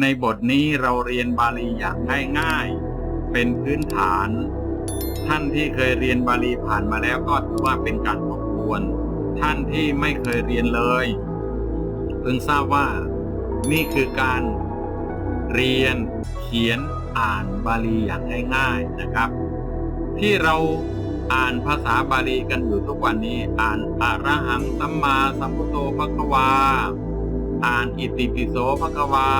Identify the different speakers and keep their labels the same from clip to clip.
Speaker 1: ในบทนี้เราเรียนบาลีอย่างง่ายๆ เป็นพื้นฐาน ท่านที่เคยเรียนบาลีผ่านมาแล้วก็ถือว่าเป็นการทบทวน ท่านที่ไม่เคยเรียนเลยเพิ่งทราบว่านี่คือการเรียนเขียนอ่านบาลีอย่างง่ายๆนะครับ ที่เราอ่านภาษาบาลีกันอยู่ทุกวันนี้ อ่านอะระหังสัมมาสัมพุทโธภควา อ่านอิติปิโสภควา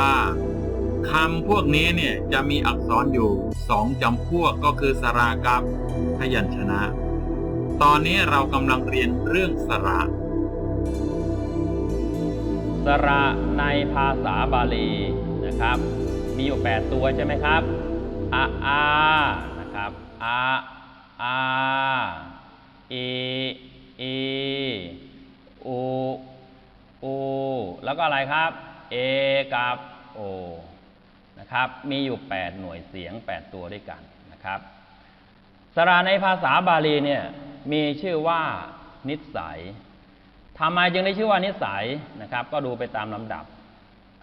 Speaker 1: คำพวกนี้เนี่ยจะมีอักษรอยู่สองจำพวกก็คือสระกับพยัญชนะ ตอนนี้เรากำลังเรียนเรื่องสระ
Speaker 2: สระในภาษาบาลีนะครับ มีอยู่ 8 ตัวใช่ไหมครับอะอานะครับอะอาอีอีอูอู แล้วก็อะไรครับเอกับโอนะครับ มีอยู่ 8 หน่วยเสียง 8 ตัวด้วยกันนะครับ สระในภาษาบาลีเนี่ยมีชื่อว่านิสัยทำไมจึงได้ชื่อว่านิสัยนะครับ ก็ดูไปตามลำดับ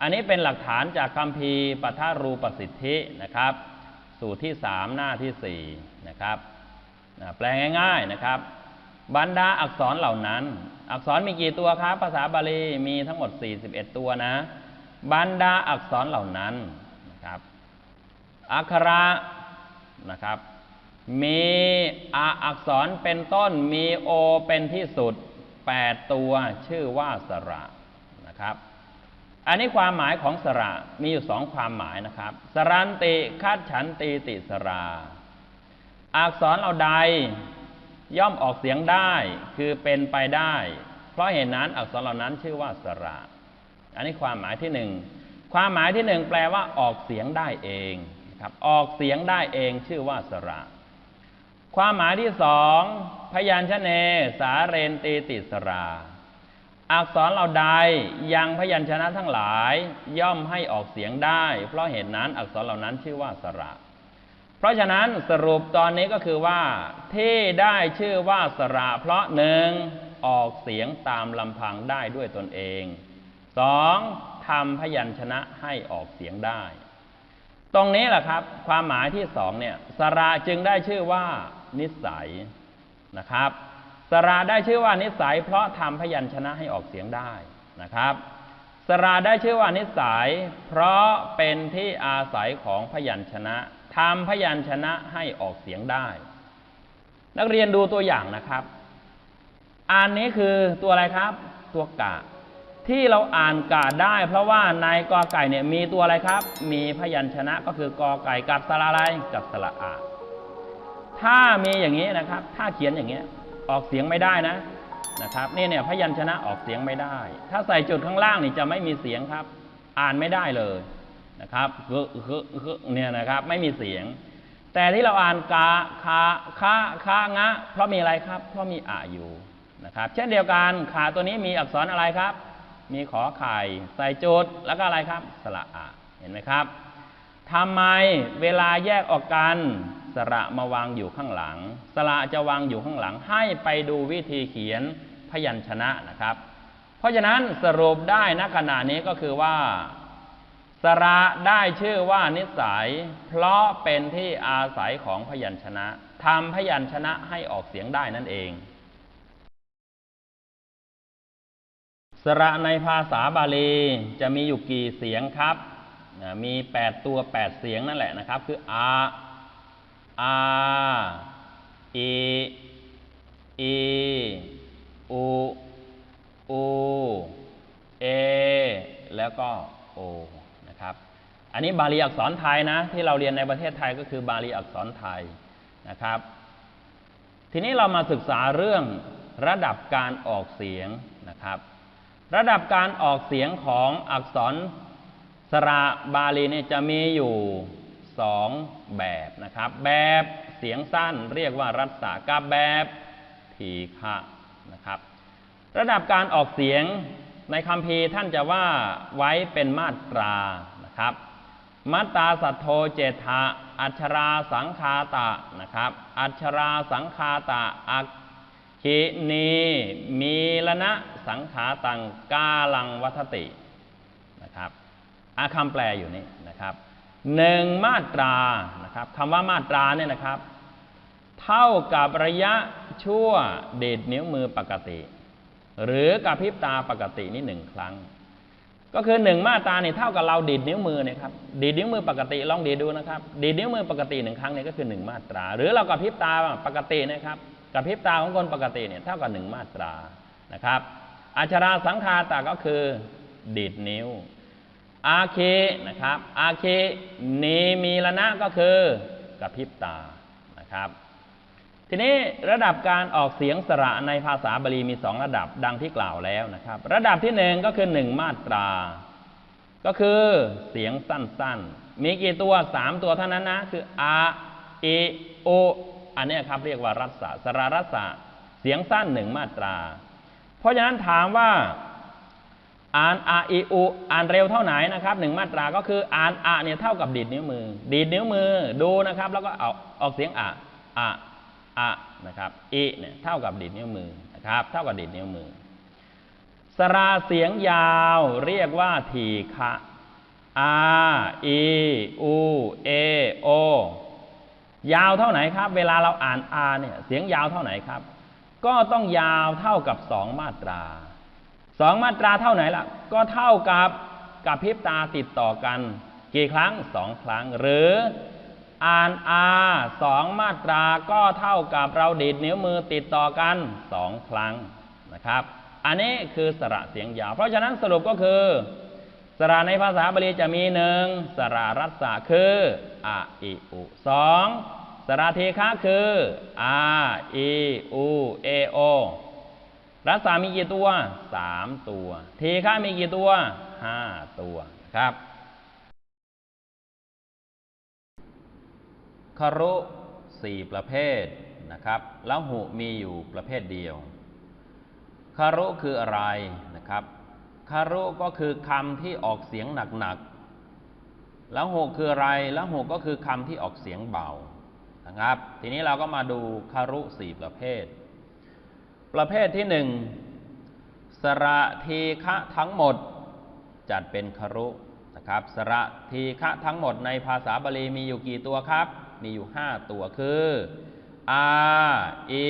Speaker 2: อันนี้เป็นหลักฐานจากคำพีปัทรูปสิทธินะครับ สูตรที่สามหน้าที่สี่นะครับแปลง่าย ๆนะครับ บรรดาอักษรเหล่านั้น อักษรมีกี่ตัวครับ ภาษาบาลีมีทั้งหมด 41 ตัวนะ บรรดาอักษรเหล่านั้นนะครับ อักขระนะครับ มีอาอักษรเป็นต้น มีโอเป็นที่สุด 8 ตัวชื่อว่าสระนะครับอันนี้ความหมายของสระมีอยู่สองความหมายนะครับ สรันติคัดฉันติติสรา อักษรเอาใด ย่อมออกเสียงได้คือเป็นไปได้ เพราะเหตุนั้นอักษรเหล่านั้นชื่อว่าสระ อันนี้ความหมายที่หนึ่งความหมายที่หนึ่งแปลว่าออกเสียงได้เองครับออกเสียงได้เองชื่อว่าสระ ความหมายที่สองพยัญชนะสาเรนตีติสรา อักษรเหล่าใดยังพยัญชนะทั้งหลายย่อมให้ออกเสียงได้ เพราะเหตุนั้นอักษรเหล่านั้นชื่อว่าสระ เพราะฉะนั้นสรุปตอนนี้ก็คือว่า ที่ได้ชื่อว่าสระเพราะหนึ่งออกเสียงตามลำพังได้ด้วยตนเองสองทำพยัญชนะให้ออกเสียงได้ ตรงนี้แหละครับ ความหมายที่สองเนี่ยสระจึงได้ชื่อว่านิสัยนะครับสระได้ชื่อว่านิสัย เพราะทำพยัญชนะให้ออกเสียงได้นะครับสระได้ชื่อว่านิสัย เพราะเป็นที่อาศัยของพยัญชนะ ทำพยัญชนะให้ออกเสียงได้ นักเรียนดูตัวอย่างนะครับอันนี้คือตัวอะไรครับ ตัวกะ ที่เราอ่านกะได้ เพราะว่าในกอไก่เนี่ยมีตัวอะไรครับ มีพยัญชนะก็คือกอไก่กับสระอะไรกับสระอาถ้ามีอย่างนี้นะครับ ถ้าเขียนอย่างนี้ออกเสียงไม่ได้นะนะครับนี่เนี่ยพยัญชนะออกเสียงไม่ได้ ถ้าใส่จุดข้างล่างนี่จะไม่มีเสียงครับ อ่านไม่ได้เลย นะครับคือคือคือเนี่ยนะครับ ไม่มีเสียง แต่ที่เราอ่านกาคาคาคางะ เพราะมีอะไรครับ เพราะมีอะอยู่นะครับ เช่นเดียวกันขาตัวนี้มีอักษรอะไรครับ มีขอไข่ใส่จุดแล้วก็อะไรครับ สระอะเห็นไหมครับทำไมเวลาแยกออกกันสระมาวางอยู่ข้างหลัง สระจะวางอยู่ข้างหลัง ให้ไปดูวิธีเขียนพยัญชนะนะครับ เพราะฉะนั้นสรุปได้ณขณะนี้ก็คือว่า สระได้ชื่อว่านิสัย เพราะเป็นที่อาศัยของพยัญชนะทำพยัญชนะให้ออกเสียงได้นั่นเอง สระในภาษาบาลีจะมีอยู่กี่เสียงครับมี 8 ตัว 8 เสียงนั่นแหละนะครับ คืออาอาอีอีอูอูเอแล้วก็โอ อันนี้บาลีอักษรไทยนะ ที่เราเรียนในประเทศไทยก็คือบาลีอักษรไทยนะครับ ทีนี้เรามาศึกษาเรื่องระดับการออกเสียงนะครับ ระดับการออกเสียงของอักษรสระบาลีเนี่ยจะมีอยู่สองแบบนะครับ แบบเสียงสั้นเรียกว่ารัศกับแบบทีฆะนะครับ ระดับการออกเสียงในคำพีท่านจะว่าไว้เป็นมาตรานะครับ มัตตาสัทโธเจธะอัชราสังคาตะนะครับ อัชราสังคาตะอักขินีมีละนะสังขาตังกาลังวัฏตินะครับอาคำแปลอยู่นี่นะครับหนึ่งมาตรานะครับคำว่ามาตราเนี่ยนะครับ เท่ากับระยะชั่วเดดนิ้วมือปกติ หรือกระพริบตาปกตินี่หนึ่งครั้ง ก็คือหนึ่งมาตราเนี่ยเท่ากับเราดีดนิ้วมือเนี่ยครับดีดนิ้วมือปกติลองดีดดูนะครับ ดีดนิ้วมือปกติหนึ่งครั้งเนี่ยก็คือหนึ่งมาตรา หรือเรากระพริบตาปกตินะครับกระพริบตาของคนปกติเนี่ยเท่ากับหนึ่งมาตรานะครับอัชราสังคาตาก็คือดีดนิ้วอาเคนะครับอาเคนีมีละนะก็คือกระพริบตานะครับ ทีนี้ระดับการออกเสียงสระในภาษาบาลีมีสองระดับดังที่กล่าวแล้วนะครับ ระดับที่หนึ่งก็คือหนึ่งมาตรา ก็คือเสียงสั้นๆ มีกี่ตัวสามตัวเท่านั้นนะ คืออาเอโออันนี้ครับเรียกว่ารัศะสระรัศะเสียงสั้นหนึ่งมาตรา เพราะฉะนั้นถามว่าอ่านอาอีอุอ่านเร็วเท่าไหนนะครับหนึ่งมาตราก็คืออ่านอะเนี่ยเท่ากับดีดนิ้วมือ ดีดนิ้วมือดูนะครับ แล้วก็เอาออกเสียงอะอะ อะนะครับอีเนี่ยเท่ากับดีดนิ้วมือนะครับเท่ากับดีดนิ้วมือ สราเสียงยาวเรียกว่าทีฆะอาอีอูเอโอยาวเท่าไหนครับ เวลาเราอ่านอาเนี่ยเสียงยาวเท่าไหนครับ ก็ต้องยาวเท่ากับสองมาตราสองมาตราเท่าไหนล่ะ ก็เท่ากับกับพริบตาติดต่อกัน กี่ครั้งสองครั้ง หรือ อ่านอาสองมาตราก็เท่ากับเราดีดนิ้วมือติดต่อกันสองครั้งนะครับ อันนี้คือสระเสียงยาว เพราะฉะนั้นสรุปก็คือ สระในภาษาบาลีจะมีหนึ่งสระรัศคืออาอิอุสองสระเทคะคืออาอีอูเอโอรัศามีกี่ตัวสามตัวเทคะมีกี่ตัวห้าตัวครับ รุสี่ประเภทนะครับแล้วหุมีอยู่ประเภทเดียวคารุคืออะไรนะครับคารุก็คือคำที่ออกเสียงหนักๆแล้วหุคืออะไรแล้วหุก็คือคำที่ออกเสียงเบานะครับ ทีนี้เราก็มาดูคารุสี่ประเภท ประเภทที่หนึ่งสระทีฆะทั้งหมดจัดเป็นครุนะครับ สระทีฆะทั้งหมดในภาษาบาลีมีอยู่กี่ตัวครับ มีอยู่ 5 ตัวคืออาอี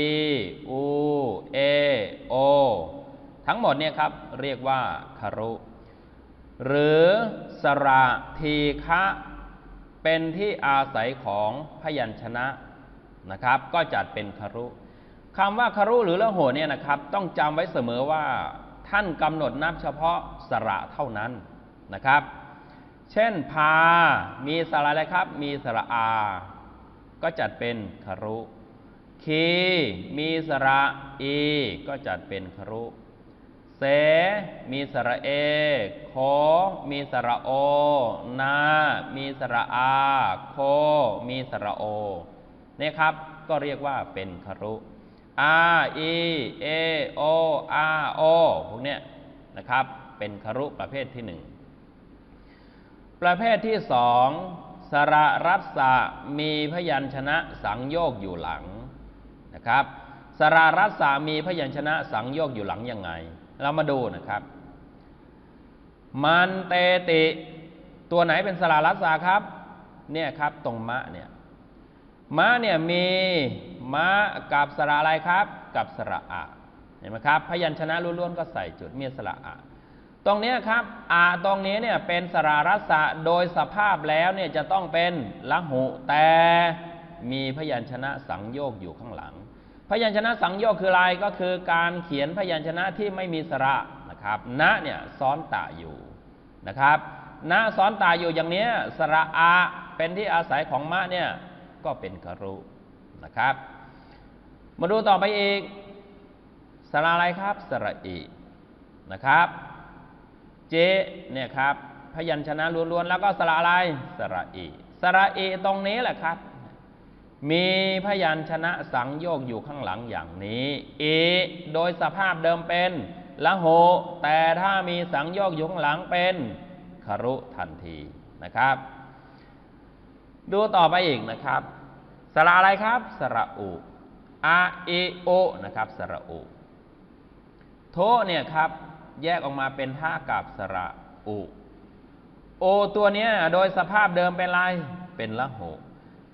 Speaker 2: อูเอโอทั้งหมดเนี่ยครับเรียกว่าคารุ หรือสระทีฆะเป็นที่อาศัยของพยัญชนะนะครับ ก็จัดเป็นคารุคำว่าคารุหรือละโหเนี่ยนะครับ ต้องจำไว้เสมอว่าท่านกำหนดนับเฉพาะสระเท่านั้นนะครับ เช่นพา มีสระอะไรครับ มีสระอา ก็จัดเป็นคารุคีมีสระอี ก็จัดเป็นคารุเส มีสระเอโคมีสระโอ นา มีสระอา โค มีสระโอเนี่ยครับ ก็เรียกว่าเป็นคารุ R E A O R O พวกเนี้ยนะครับ เป็นคารุประเภทที่หนึ่ง ประเภทที่สอง สระรัศะมีพยัญชนะสังโยกอยู่หลังนะครับสระรัศะมีพยัญชนะสังโยกอยู่หลังยังไง เรามาดูนะครับ มันเตติตัวไหนเป็นสระรัศะครับเนี่ยครับตรงมะเนี่ยมะเนี่ยมีมะกับสระอะไรครับ กับสระอะเห็นไหมครับ พยัญชนะล้วนๆก็ใส่จุดมีสระอะ ตรงนี้ครับอะตรงนี้เนี่ยเป็นสระรัศะโดยสภาพแล้วเนี่ยจะต้องเป็นละหุแต่มีพยัญชนะสังโยกอยู่ข้างหลัง พยัญชนะสังโยกคืออะไรก็คือการเขียนพยัญชนะที่ไม่มีสระนะครับณเนี่ยซ้อนตะอยู่นะครับณซ้อนตาอยู่อย่างนี้สระอาเป็นที่อาศัยของมะเนี่ยก็เป็นคารุนะครับ มาดูต่อไปอีกสระอะไรครับสระอีนะครับ เจเนี่ยครับพยัญชนะล้วนๆแล้วก็สระอะไรสระเอสระเอตรงนี้แหละครับ มีพยัญชนะสังโยกอยู่ข้างหลังอย่างนี้เอโดยสภาพเดิมเป็นละโห แต่ถ้ามีสังโยกอยู่ข้างหลังเป็นคารุทันทีนะครับ ดูต่อไปอีกนะครับ สระอะไรครับ สระอุอาเอโอนะครับ สระอุโทเนี่ยครับ แยกออกมาเป็นท่ากับสระอุโอโอตัวเนี้ยโดยสภาพเดิมเป็นไรเป็นละหู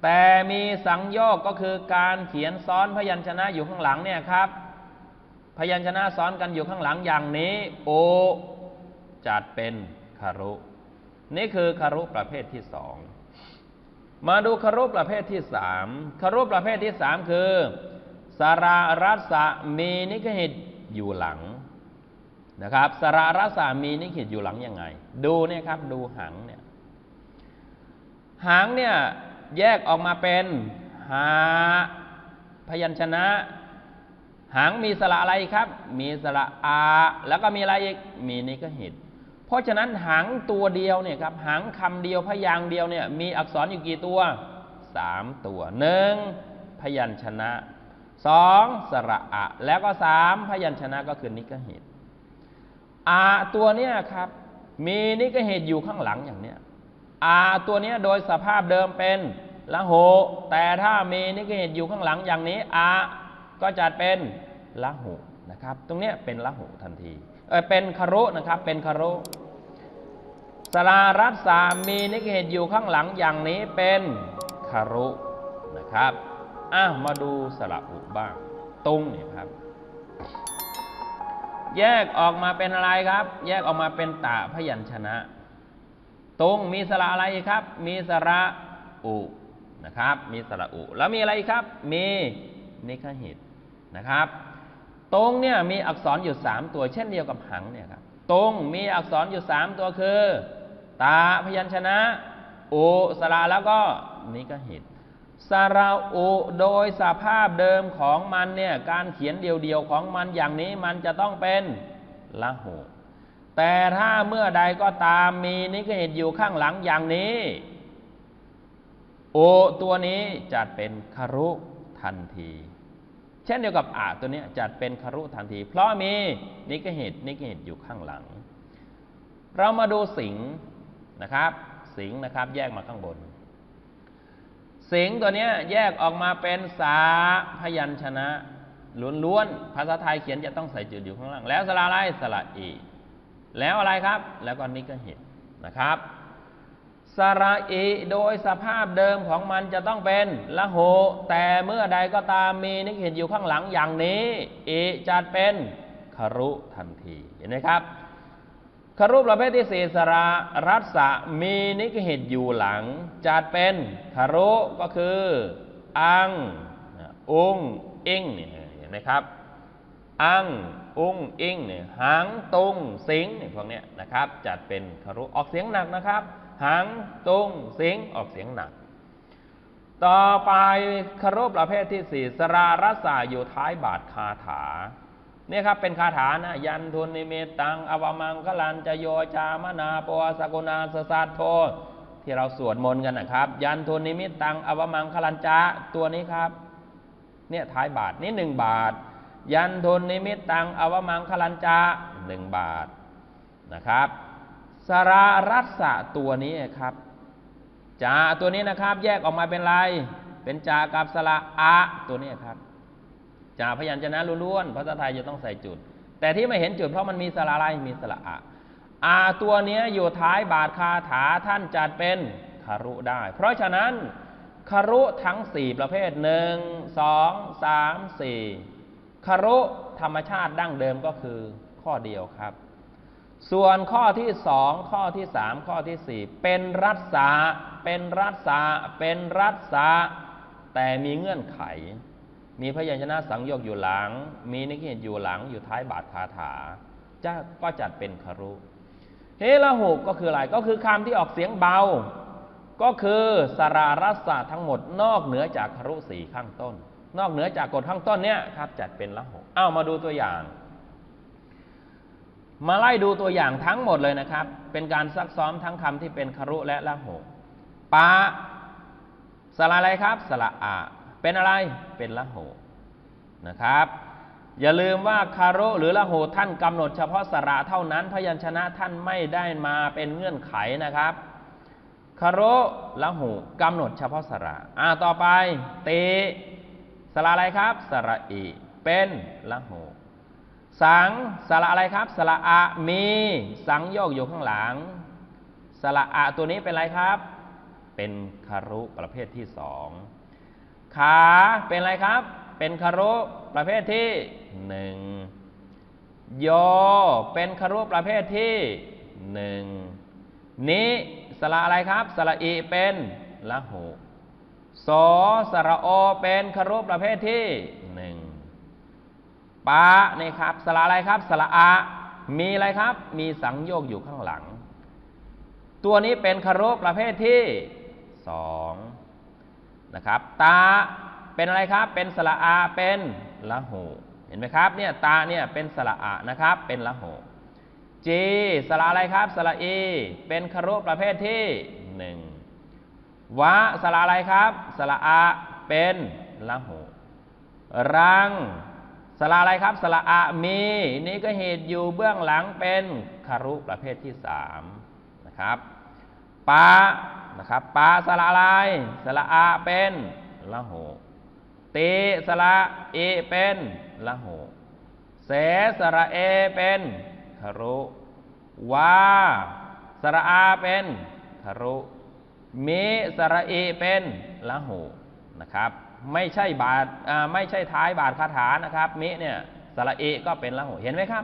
Speaker 2: แต่มีสังโยกก็คือการเขียนซ้อนพยัญชนะอยู่ข้างหลังเนี่ยครับ พยัญชนะซ้อนกันอยู่ข้างหลังอย่างนี้ โอ จัดเป็นคารุ นี่คือคารุประเภทที่สองมาดูคารุประเภทที่สามคารุประเภทที่สามคือสารารัสมีนิกหิตอยู่หลัง นะครับสรารัสะมีนิกหิตอยู่หลังยังไง ดูเนี่ยครับดูหางเนี่ยหางเนี่ยแยกออกมาเป็นหาพยัญชนะ หางมีสระอะไรครับ มีสระอาแล้วก็มีอะไรอีกมีนิกหิตเพราะฉะนั้นหางตัวเดียวเนี่ยครับหางคำเดียวพยางเดียวเนี่ยมีอักษรอยู่กี่ตัวสามตัวหนึ่งพยัญชนะสองสระอะแล้วก็สามพยัญชนะก็คือนิกหิต อาตัวเนี้ยครับ มีนิกเหิตอยู่ข้างหลังอย่างเนี้ยอาตัวเนี้ยโดยสภาพเดิมเป็นละโห แต่ถ้ามีนิกเหิตอยู่ข้างหลังอย่างนี้อาก็จัดเป็นละหูนะครับ ตรงเนี้ยเป็นละหูทันทีเออเป็นคารุนะครับ เป็นคารุสลารัสสามีนิกหิตอยู่ข้างหลังอย่างนี้เป็นคารุนะครับอะมาดูสระอุบ้างตุงเนี่ยครับ แยกออกมาเป็นอะไรครับ แยกออกมาเป็นตาพยัญชนะ ตรงมีสระอะไรครับ มีสระอุนะครับ มีสระอุ แล้วมีอะไรครับ มีนิคหิตนะครับ ตรงเนี่ยมีอักษรอยู่สามตัวเช่นเดียวกับหังเนี่ยครับ ตรงมีอักษรอยู่สามตัวคือ ตาพยัญชนะ อุสระแล้วก็นิคหิต สระอุโดยสภาพเดิมของมันเนี่ยการเขียนเดียวๆของมันอย่างนี้มันจะต้องเป็นละหูแต่ถ้าเมื่อใดก็ตามมีนิกเหิตอยู่ข้างหลังอย่างนี้ โอตัวนี้จัดเป็นคารุทันที เช่นเดียวกับอาตัวนี้จัดเป็นคารุทันที เพราะมีนิกเหิตนิกเหิตอยู่ข้างหลัง เรามาดูสิงนะครับ สิงนะครับแยกมาข้างบน สิงตัวเนี้ยแยกออกมาเป็นสาพยัญชนะล้วนๆภาษาไทยเขียนจะต้องใส่จุดอยู่ข้างล่าง แล้วสระอะไรสระอีแล้วอะไรครับ แล้วก็นิกหิตนะครับสระอีโดยสภาพเดิมของมันจะต้องเป็นละโห แต่เมื่อใดก็ตามมีนิกหิตอยู่ข้างหลังอย่างนี้อีจัดเป็นคารุทันทีเห็นไหมครับ คารุประเภทที่สี่สระรัสสะมีนิกหิตอยู่หลัง จัดเป็นคารุก็คืออัง อุงอิงเนี่ยเห็นไหมครับ อัง อุงอิงเนี่ยหางตุงสิงเนี่ยพวกเนี้ยนะครับ จัดเป็นคารุออกเสียงหนักนะครับหางตุงสิงออกเสียงหนัก ต่อไปคารุประเภทที่สี่สรารัสสาอยู่ท้ายบาทคาถา เนี่ยครับเป็นคาถานะยันทุนนิเมตังอวมังคลันจโยจามนาปวสกุณาสสัทโทที่เราสวดมนต์กันนะครับ ยันทุนนิมิตตังอวมังคลันจาตัวนี้ครับเนี่ยท้ายบาทนี่หนึ่งบาท ยันทุนนิมิตตังอวมังคลันจาหนึ่งบาทนะครับสรารัสะตัวนี้ครับจาตัวนี้นะครับ แยกออกมาเป็นลายเป็นจากับสระอะตัวนี้ครับ จาพยัญชนะล้วนๆภาษาไทยจะต้องใส่จุด แต่ที่ไม่เห็นจุดเพราะมันมีสระอะไรมีสระอะอาตัวเนี้ยอยู่ท้ายบาทคาถาท่านจัดเป็นคารุได้ เพราะฉะนั้นคารุทั้งสี่ประเภทหนึ่งสองสามสี่คารุธรรมชาติดั้งเดิมก็คือข้อเดียวครับ ส่วนข้อที่สองข้อที่สามข้อที่สี่เป็นรัศาเป็นรัศาเป็นรัศาแต่มีเงื่อนไข มีพยัญชนะสังโยกอยู่หลัง มีนิกหิตอยู่หลังอยู่ท้ายบาทคาถาจะก็จัดเป็นคารุเฮละหุก็คืออะไรก็คือคำที่ออกเสียงเบา ก็คือสรารัสะทั้งหมด นอกเหนือจากคารุสีข้างต้น นอกเหนือจากกฎข้างต้นเนี่ยครับจัดเป็นละหุอ้ามาดูตัวอย่าง มาไล่ดูตัวอย่างทั้งหมดเลยนะครับ เป็นการซักซ้อมทั้งคำที่เป็นคารุและละหุปะสระอะไรครับสระอะ เป็นอะไรเป็นละโหนะครับ อย่าลืมว่าคารุหรือละโหท่านกำหนดเฉพาะสระเท่านั้น พยัญชนะท่านไม่ได้มาเป็นเงื่อนไขนะครับคารุละหุกำหนดเฉพาะสระอ่าต่อไปเตสระอะไรครับ สระอีเป็นละหุสังสระอะไรครับ สระอะมีสังโยกอยู่ข้างหลัง สระอะตัวนี้เป็นอะไรครับ เป็นคารุประเภทที่สอง ขาเป็นอะไรครับ เป็นคารุประเภทที่หนึ่งโยเป็นคารุประเภทที่หนึ่งนี้สระอะไรครับ สระอีเป็นละหูโสสระโอเป็นคารุประเภทที่หนึ่งปะนี่ครับ สระอะไรครับ สระอะมีอะไรครับ มีสังโยกอยู่ข้างหลัง ตัวนี้เป็นคารุประเภทที่สอง นะครับ ตาเป็นอะไรครับ เป็นสระอา เป็นละหู เห็นไหมครับ เนี่ยตาเนี่ยเป็นสระอานะครับ เป็นละหูจีสระอะไรครับ สระอี เป็นคารุประเภทที่หนึ่งวะสระอะไรครับ สระอา เป็นละหูรังสระอะไรครับ สระอะมี นี่ก็เหตุอยู่เบื้องหลังเป็นคารุประเภทที่สามนะครับปา นะครับปาสระอะไรสระอาเป็นละโหตีสระเอเป็นละโหเสสระเอเป็นคารุวาสระอาเป็นคารุมิสระเอเป็นละโหนะครับไม่ใช่บาทไม่ใช่ท้ายบาทคาถานะครับมิเนี่ยสระเอก็เป็นละโหเห็นไหมครับ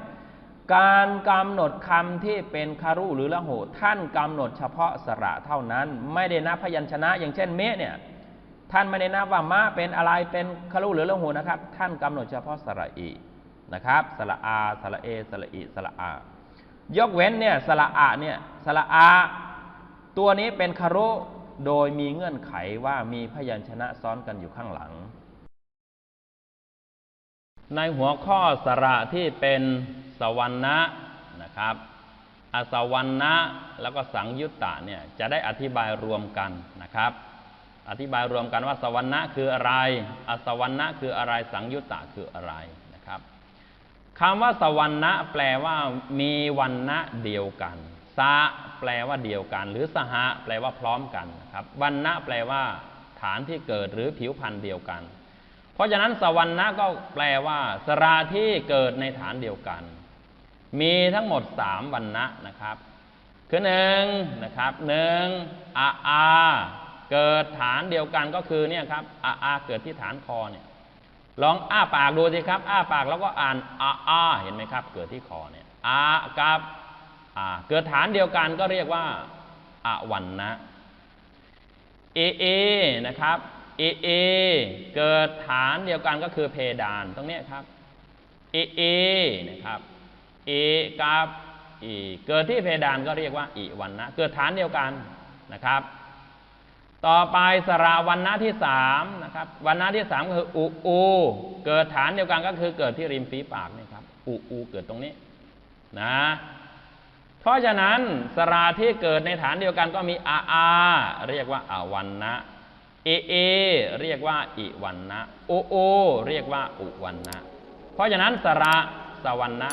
Speaker 2: การกำหนดคำที่เป็นคารุหรือละโหท่านกำหนดเฉพาะสระเท่านั้น ไม่ได้นับพยัญชนะ อย่างเช่นเมะเนี่ยท่านไม่ได้นับว่ามะเป็นอะไรเป็นคารุหรือละโหนะครับ ท่านกำหนดเฉพาะสระอีนะครับสระอาสระเอสระอีสระอายกเว้นเนี่ยสระอะเนี่ยสระอา ตัวนี้เป็นคารุโดยมีเงื่อนไขว่ามีพยัญชนะซ้อนกันอยู่ข้างหลัง ในหัวข้อสระที่เป็น สวรรณะนะครับอสวรรณะแล้วก็สังยุตตะเนี่ยจะได้อธิบายรวมกันนะครับ อธิบายรวมกันว่าสวรรณะคืออะไร อสวรรณะคืออะไรสังยุตตะคืออะไรนะครับคำว่าสวรรณะแปลว่ามีวันณะเดียวกันสะแปลว่าเดียวกัน หรือสหะแปลว่าพร้อมกันนะครับวันณะแปลว่า ฐานที่เกิดหรือผิวพันธุ์เดียวกัน เพราะฉะนั้นสวรรณะก็แปลว่าสราที่เกิดในฐานเดียวกัน มีทั้งหมดสามวันณะนะครับ คือหนึ่งนะครับหนึ่งอาอาเกิดฐานเดียวกันก็คือเนี่ยครับอาอาเกิดที่ฐานคอเนี่ยลองอ้าปากดูสิครับ อ้าปากแล้วก็อ่านอาอาเห็นไหมครับ เกิดที่คอเนี่ยอากับอาเกิดฐานเดียวกันก็เรียกว่าอาวันนะเอเอนะครับเอเอเกิดฐานเดียวกันก็คือเพดานตรงนี้ครับเอเอนะครับ เอกับอีเกิดที่เพดานก็เรียกว่าอีวันนะเกิดฐานเดียวกันนะครับ ต่อไปสระวันนะที่สามนะครับวันนะที่สามก็คืออุอูเกิดฐานเดียวกันก็คือเกิดที่ริมฝีปากนี่ครับอุอูเกิดตรงนี้นะเพราะฉะนั้นสระที่เกิดในฐานเดียวกันก็มีอาอาเรียกว่าอาวันนะเอเอเรียกว่าอิวันนะโอุอูเรียกว่าอุวันนะเพราะฉะนั้นสระสวรรณะ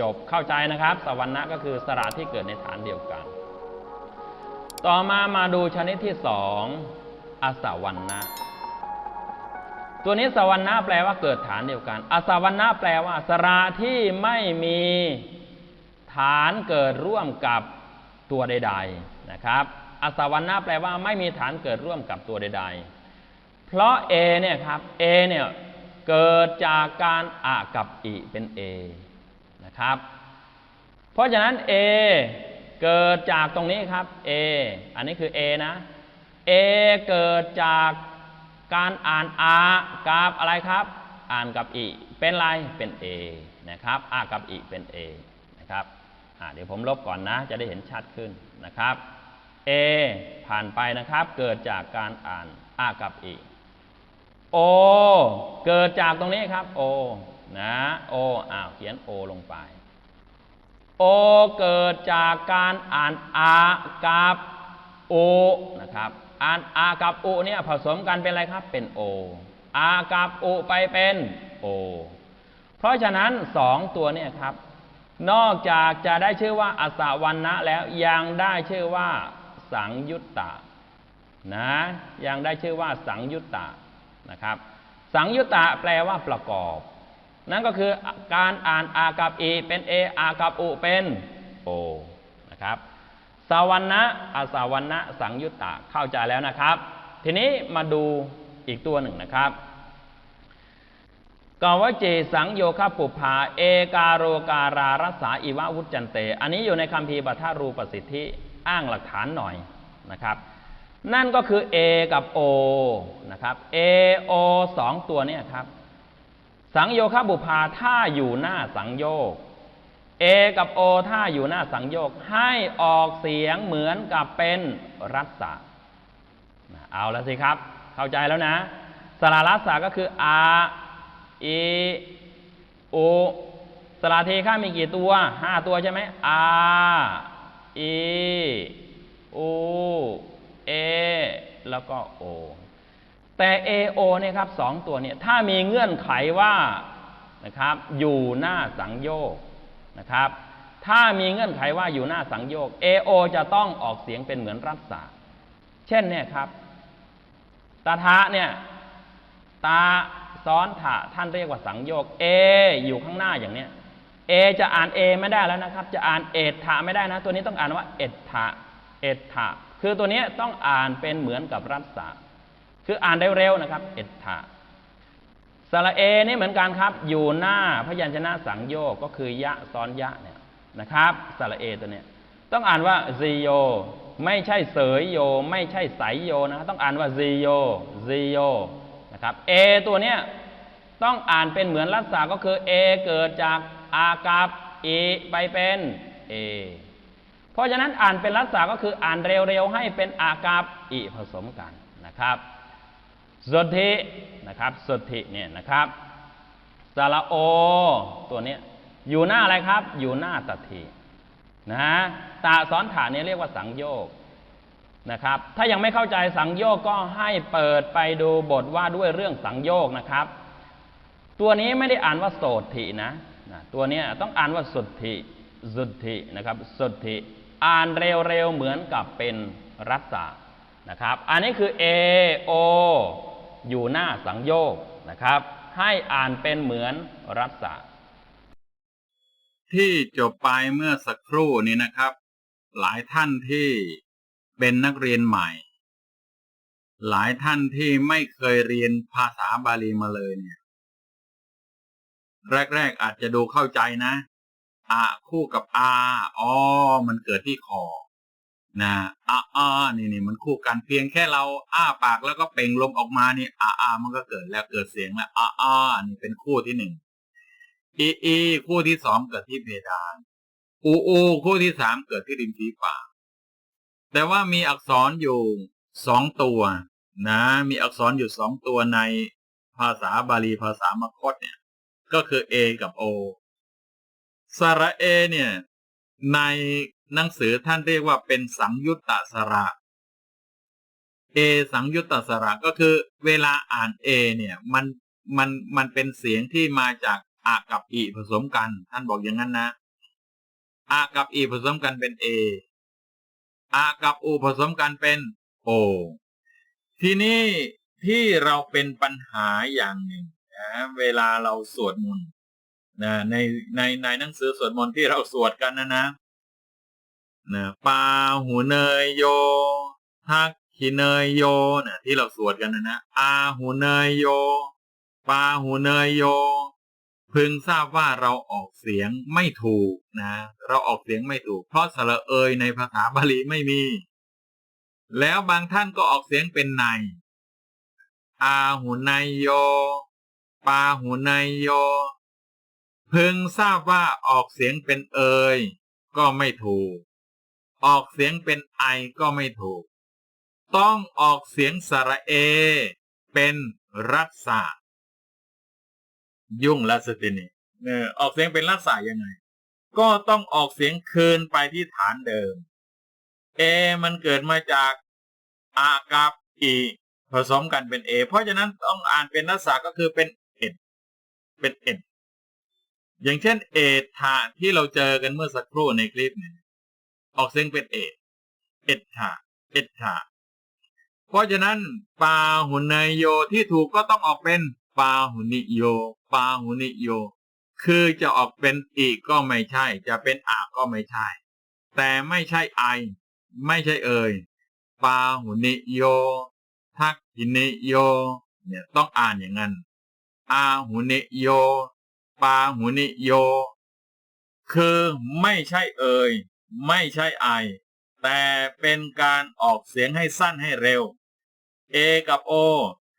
Speaker 2: จบเข้าใจนะครับ สวรรณะก็คือสระที่เกิดในฐานเดียวกัน ต่อมามาดูชนิดที่สองอสวรรณะ ตัวนี้สวรรณะแปลว่าเกิดฐานเดียวกัน อสวรรณะแปลว่า สระที่ไม่มีฐานเกิดร่วมกับตัวใด ๆนะครับ อสวรรณะแปลว่าไม่มีฐานเกิดร่วมกับตัวใด ๆ เพราะ A เนี่ยครับ A เนี่ยเกิดจากการอะกับอิเป็น A ครับ เพราะฉะนั้น A เกิดจากตรงนี้ครับ A อันนี้คือ A นะ A เกิดจากการอ่านอากับอะไรครับ อ่านกับอีเป็นอะไร เป็น A นะครับอากับอีเป็น A นะครับเดี๋ยวผมลบก่อนนะ จะได้เห็นชัดขึ้นนะครับ A ผ่านไปนะครับ เกิดจากการอ่านอากับอีโอเกิดจากตรงนี้ครับโอ นะโออ้าวเขียนโอลงไป โอเกิดจากการอ่านอากับโอนะครับอ่านอากับโอเนี่ยผสมกันเป็นอะไรครับเป็นโออากับโอไปเป็นโอเพราะฉะนั้นสองตัวเนี่ยครับ นอกจากจะได้ชื่อว่าอสวันนะแล้วยังได้ชื่อว่าสังยุตตะนะยังได้ชื่อว่าสังยุตตะนะครับ สังยุตตะแปลว่าประกอบ นั่นก็คือการอ่านอากับอีเป็นเออากับอุเป็นโอนะครับสาวรรณะอาสาวรรณะสังยุตตะเข้าใจแล้วนะครับ ทีนี้มาดูอีกตัวหนึ่งนะครับกาวเจสังโยคปุภาเอกาโรการารัสาอิวะวุจจันเต อันนี้อยู่ในคัมภีร์ปัทารูปสิทธิอ้างหลักฐานหน่อยนะครับ นั่นก็คือ A กับ O นะครับ A O สองตัวนี่ครับ สังโยคบุพาถ้าอยู่หน้าสังโยก A กับ O ถ้าอยู่หน้าสังโยกให้ออกเสียงเหมือนกับเป็นรัศะนะเอาแล้วสิครับ เข้าใจแล้วนะสระรัศะก็คือ A E O สระเทข้ามีกี่ตัวห้าตัวใช่ไหม A E O A แล้วก็ O แต่ AO เนี่ยครับสองตัวเนี่ยถ้ามีเงื่อนไขว่านะครับอยู่หน้าสังโยกนะครับถ้ามีเงื่อนไขว่าอยู่หน้าสังโยก AO จะต้องออกเสียงเป็นเหมือนรัศาเช่นเนี่ยครับตาทะเนี่ยตาซ้อนถะท่านเรียกว่าสังโยก A อยู่ข้างหน้าอย่างเนี้ย A จะอ่าน A ไม่ได้แล้วนะครับ จะอ่านเอตถะไม่ได้นะ ตัวนี้ต้องอ่านว่าเอตถะเอตถะคือตัวนี้ต้องอ่านเป็นเหมือนกับรัศา คืออ่านเร็วๆนะครับ เอตถะสระเอนี่เหมือนกันครับ อยู่หน้าพยัญชนะสังโยกก็คือยะซ้อนยะเนี่ยนะครับสระเอตัวเนี้ยต้องอ่านว่าซีโย ไม่ใช่เสยโย ไม่ใช่ไสยโยนะต้องอ่านว่าซีโยซีโยนะครับเอตัวเนี้ยต้องอ่านเป็นเหมือนรัศาก็คือเอเกิดจากอากับอีไปเป็นเอเพราะฉะนั้นอ่านเป็นรัศาก็คืออ่านเร็วๆให้เป็นอากับอีผสมกันนะครับ สุทธินะครับสุทธิเนี่ยนะครับสระโอ ตัวนี้อยู่หน้าอะไรครับ อยู่หน้าตทีนะฮะตาซ้อนฐานเนี่ยเรียกว่าสังโยกนะครับ ถ้ายังไม่เข้าใจสังโยกก็ให้เปิดไปดูบทว่าด้วยเรื่องสังโยกนะครับ ตัวนี้ไม่ได้อ่านว่าโสถินะนะตัวนี้ต้องอ่านว่าสุทธิสุทธินะครับสุทธิอ่านเร็วๆเหมือนกับเป็นรัศนะครับ อันนี้คือ A O อยู่หน้าสังโยกนะครับ ให้อ่านเป็นเหมือนรัศา
Speaker 1: ที่จบไปเมื่อสักครู่นี้นะครับ หลายท่านที่เป็นนักเรียนใหม่ หลายท่านที่ไม่เคยเรียนภาษาบาลีมาเลยเนี่ย แรก ๆ อาจจะดูเข้าใจนะอะคู่กับอาอ๋อมันเกิดที่คอ นะอาอานี่นี่มันคู่กันเพียงแค่เราอ้าปากแล้วก็เปล่งลมออกมานี่อาอามันก็เกิดแล้วเกิดเสียงแล้วอาอานี่เป็นคู่ที่หนึ่งอีอีคู่ที่สองเกิดที่เพดานอูอูคู่ที่สามเกิดที่ริมฝีปากแต่ว่ามีอักษรอยู่สองตัวนะ มีอักษรอยู่สองตัวในภาษาบาลีภาษามคตเนี่ย ก็คือ A กับ O สระเอเนี่ย ใน หนังสือท่านเรียกว่าเป็นสังยุตตสระ A สังยุตตสระก็คือ เวลาอ่าน A เนี่ยมันมันมันเป็นเสียงที่มาจากอากับอีผสมกัน ท่านบอกอย่างนั้นนะอากับอีผสมกันเป็น A ออากับอูผสมกันเป็น O ทีนี้ที่เราเป็นปัญหาอย่างหนึ่งนะเวลาเราสวดมนต์นะในในในหนังสือสวดมนต์ที่เราสวดกันนะนะ นะปาหูเนยโยทักขิเนยโยนะที่เราสวดกันนะนะอาหูเนยโย ปาหูเนยโย พึงทราบว่าเราออกเสียงไม่ถูกนะ เราออกเสียงไม่ถูก เพราะสระเอยในภาษาบาลีไม่มี แล้วบางท่านก็ออกเสียงเป็นใน อาหูนายโย ปาหูนายโย พึงทราบว่าออกเสียงเป็นเอย ก็ไม่ถูก ออกเสียงเป็นไอก็ไม่ถูก ต้องออกเสียงสระเอ เป็นรักษา ยุ่งแล้วสตินีเออออกเสียงเป็นรักษายังไง ก็ต้องออกเสียงคืนไปที่ฐานเดิม เอ มันเกิดมาจากอากับอีผสมกันเป็นเอ เพราะฉะนั้นต้องอ่านเป็นรักษาก็คือเป็นเอ็ด เป็นเอ็ดอย่างเช่นเอทาที่เราเจอกันเมื่อสักครู่ในคลิปเนี่ย ออกเสียงเป็นเอดเอ็ดทาเอ็ดทาเพราะฉะนั้นปาหุนายโยที่ถูกก็ต้องออกเป็นปาหุนิโย ปาหุนิโย คือจะออกเป็นอีกก็ไม่ใช่ จะเป็นอาก็ไม่ใช่ แต่ไม่ใช่ไอ ไม่ใช่เอ่ย ปาหุนิโย ทักขินิโย เนี่ยต้องอ่านอย่างนั้น อาหุนิโย ปาหุนิโย คือไม่ใช่เอ่ย ไม่ใช่ไอ แต่เป็นการออกเสียงให้สั้นให้เร็ว เอกับโอ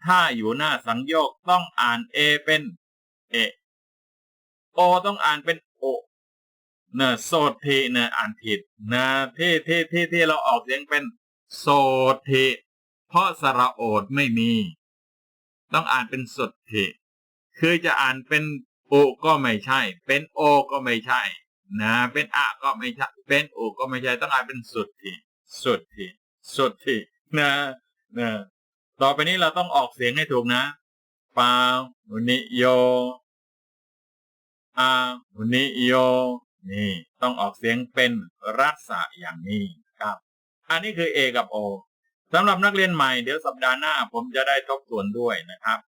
Speaker 1: ถ้าอยู่หน้าสังโยกต้องอ่านเอเป็นเอโอต้องอ่านเป็นโอเนอโสดทีเนออ่านผิดนะที่ที่ที่ที่เราออกเสียงเป็นโสดทีเพราะสระโอดไม่มี ต้องอ่านเป็นสดทีคือจะอ่านเป็นโอก็ไม่ใช่ เป็นโอก็ไม่ใช่ นะเป็นอะก็ไม่ใช่เป็นโอก็ไม่ใช่ต้องอ่านเป็นสุดทีสุดทีสุดทีนะนะต่อไปนี้เราต้องออกเสียงให้ถูกนะปานิโยอาหุนิโยนี่ ต้องออกเสียงเป็นรัศะอย่างนี้ครับ อันนี้คือ A กับ O สำหรับนักเรียนใหม่เดี๋ยวสัปดาห์หน้าผมจะได้ทบทวนด้วยนะครับ